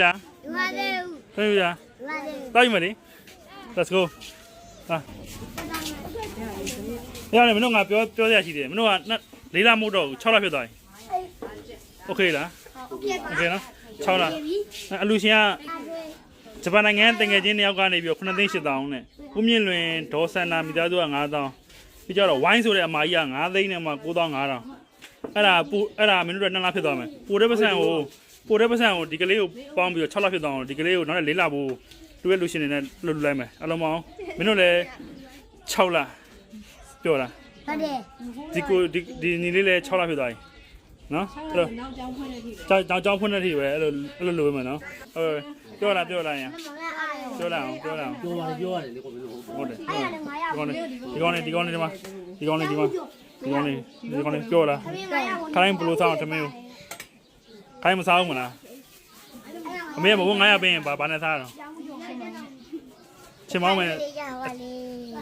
လားမလေးဦးသိပြီလားမလေးဦးတိုက်မလေး let's go ဟာရတယ်မင်းတို့ငါပြောပြောရရှိတယ်မင်းတို့ကလေးလားမဟုတ်တော့ဘူး6လဖြစ်သွားပြီ okay လား okay နော်6လအလူရှင်ကဂျပန်နိုင်ငံတငယ်ချင်းတယောက်ကနေပြီးတော့9သိန်း8000နဲ့ကိုမြင့်လွင်ဒေါ်ဆန္ဒမိသားစုက9000ပြီးကြတော့ဝိုင်းဆိုတဲ့အမကြီးက9သိန်းနဲ့မှ9500အဲ့ဒါပူအဲ့ဒါမင်းတို့က2လဖြစ်သွားမယ်ပူတဲ့ပတ်စံကို ပူတဲ့ပတ်စံကိုဒီကလေးကိုပေါင်းပြီးတော့6လဖြစ်သွားအောင်ဒီကလေးကိုနောက်လည်း4လဖို့တူရဲ့လူရှင်တွေနဲ့လှုပ်လှလိုက်မယ်အလုံးမအောင်မင်းတို့လည်း6လပြောတာဟုတ်တယ်ဒီကိုဒီဒီညီလေးလည်း6လဖြစ်သွားပြီနော်အဲ့တော့နောက်ကြောင်းဖွင့်တဲ့ထိကြောင်ကြောင်ကြောင်ဖွင့်တဲ့ထိပဲအဲ့လိုအဲ့လိုလိုပဲမယ်နော်ဟုတ်ပြောလာပြောလာရင်မမလည်းအားရပြောလာအောင်ပြောလာအောင်ပြောပါပြောရတယ်လေကိုမင်းတို့ဟုတ်တယ်အားရတယ်ငါရဒီကောင်လေးဒီကောင်လေးဒီကောင်လေးဒီမှာဒီကောင်လေးဒီမှာဒီကောင်လေးဒီကောင်လေးပြောလာခမင်းငါရခိုင်းဘလို့ဆောင်တမင်းကို ခိုင်းမစားဘူးမလားအမေကဘုံ900ပေးရင်ဘာဘာနဲ့စားရအောင်ချင်မောင်းမယ်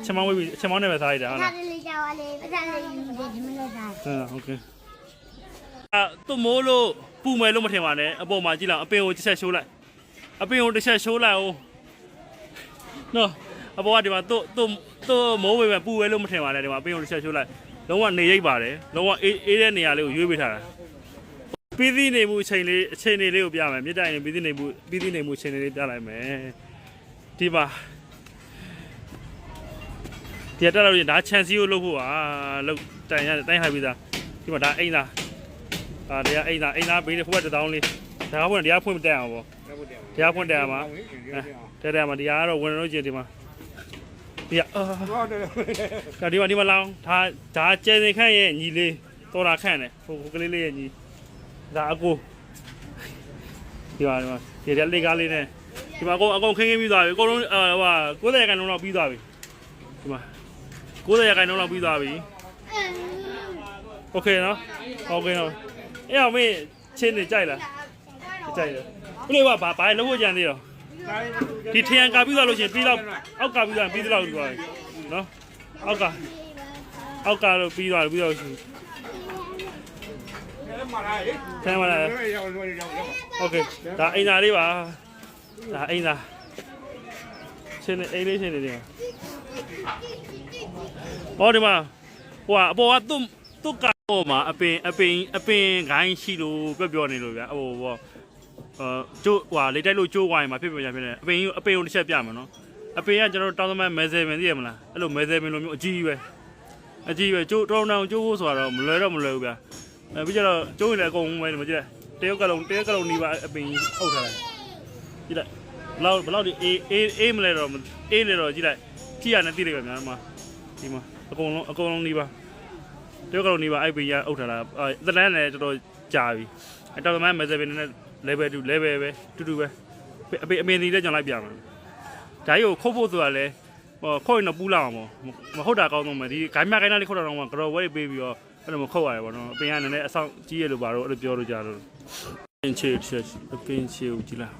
ချင်မောင်းဝေးချင်မောင်းနဲ့ပဲစားရတာဟုတ်လားလေးကြော်လေးပစံလေးယူတယ်ဒီမလို့စားဟုတ်ဟုတ်ကဲ့အဲသူ့မိုးလို့ပူမယ်လို့မထင်ပါနဲ့အပေါ်မှာကြည့်လိုက်အပင်ကိုတစ်ချက်ရှိုးလိုက်အပင်ကိုတစ်ချက်ရှိုးလိုက်အောင်နော်အပေါ်ကဒီမှာသူ့သူ့သူ့မိုးဝေးမယ်ပူဝဲလို့မထင်ပါနဲ့ဒီမှာအပင်ကိုတစ်ချက်ရှိုးလိုက်လုံးဝနေရိပ်ပါတယ်လုံးဝအေးအေးတဲ့နေရာလေးကိုရွေးပေးထားတာ ပြီးသီးနေမှုအချိန်လေးအချိန်လေးလေးကိုပြမယ်မြစ်တိုင်နေပြီးသီးနေမှုပြီးသီးနေမှုအချိန်လေးလေးပြလိုက်မယ်ဒီမှာဒီတက်လို့ဒါချန်စီကိုလုပ်ဖို့ပါလုပ်တိုင်ရတိုင်ဟိုက်ပြီးသားဒီမှာဒါအိမ်သားအာတရားအိမ်သားအိမ်သားဘေးနဲ့ဖိုးကတစ်တောင်းလေးဒါကဖွင့်တရားဖွင့်မတက်အောင်ပေါ့တရားဖွင့်တက်အောင်ပါတက်တက်မှာဒီကတော့ဝင်လို့ကျင်ဒီမှာဒီကအာဟုတ်တယ်ဒါဒီမှာဒီမှာလောင်းဒါဒါကျဲစင်ခန့်ရဲ့ညီလေးတော်တာခန့်တယ်ဟိုဟိုကလေးလေးရဲ့ညီ ဒါအကိုဒီမှာဒီမှာဒီရက်လေးကားလေးနဲ့ဒီမှာအကုန်အကုန်ခင်းခင်းပြီးသွားပြီအကုန်လုံးဟိုဟာ90ရာခိုင်နှုန်းလောက်ပြီးသွားပြီဒီမှာ90ရာခိုင်နှုန်းလောက်ပြီးသွားပြီโอเคနော်โอเคနော်အဲ့အောင်မေးချင်းနေကြိုက်လားကြိုက်တယ်ဘယ်လိုပါဘာဘာလို့ကြံသေးတော့ဒီထရန်ကာပြီးသွားလို့ရှိရင်ပြီးတော့အောက်ကပြီးသွားရင်ပြီးတော့ပြီးသွားပြီနော်အောက်ကအောက်ကတော့ပြီးသွားပြီပြီးတော့ရှိ မာ လာလေ ဆမ်းမလား ရောက်ရောက်ရောက်ရောက် โอเคဒါအိမ်သာလေးပါဒါအိမ်သာချင်းနေအိမ်လေးချင်းနေတယ်ဟောဒီမှာဟိုကအပေါ်ကသူ့သူ့ကပေါ်မှာအပင်အပင်အပင်ခိုင်းရှိလို့ပြောပြောနေလို့ဗျာဟိုဘောအာကျိုးဟိုလေတိုက်လို့ကျိုးဝိုင်းမှာဖြစ်ပြကြဖြစ်နေအပင်အပင်ကိုတစ်ချက်ပြမယ်နော်အပင်ကကျွန်တော်တောင်းသမိုင်းမဲဆယ်ပင်သိရမလားအဲ့လိုမဲဆယ်ပင်လိုမျိုးအကြီးပဲအကြီးပဲကျိုးတောင်းတောင်းကျိုးဖို့ဆိုတော့မလွယ်တော့မလွယ်ဘူးဗျာ အဲပြီးကြတော့ကျိုးရင်လည်းအကုန်ပဲဒီမှာကြည့်လိုက်တရုတ်ကလုံးတရုတ်ကလုံးနေပါအပင်အုပ်ထားလိုက်ကြည့်လိုက်ဘလောက်ဘလောက်ဒီအေးအေးအေးမလဲတော့အေးလေတော့ကြည့်လိုက်ကြည့်ရနေတိလိုက်ပဲများမှာဒီမှာအကုန်လုံးအကုန်လုံးနေပါတရုတ်ကလုံးနေပါအဲ့ပင်ရအုပ်ထားတာအဲသလန်းလည်းတော်တော်ကြာပြီအတော်သမိုင်းမဲဆယ်ပင်နဲ့ level 2 level ပဲတူတူပဲအပင်အပင်ဒီလည်းကျွန်တော်လိုက်ပြမှာဒါကြီးကိုခုတ်ဖို့ဆိုတာလဲဟောခုတ်ရင်တော့ပူးလာအောင်ပေါ့မဟုတ်တာကောင်းတော့မယ်ဒီဂိုင်းမဂိုင်းနာလေးခုတ်တာတော့မှ grow weight ပေးပြီးတော့ အဲ့လိုမခုတ်ရတယ်ပေါ့နော်အပင်ကလည်းအဆောင်ကြီးရလို့ပါတော့အဲ့လိုပြောလို့ကြတော့ပင်ချေချက်ပင်ချေကိုကြည့်လိုက်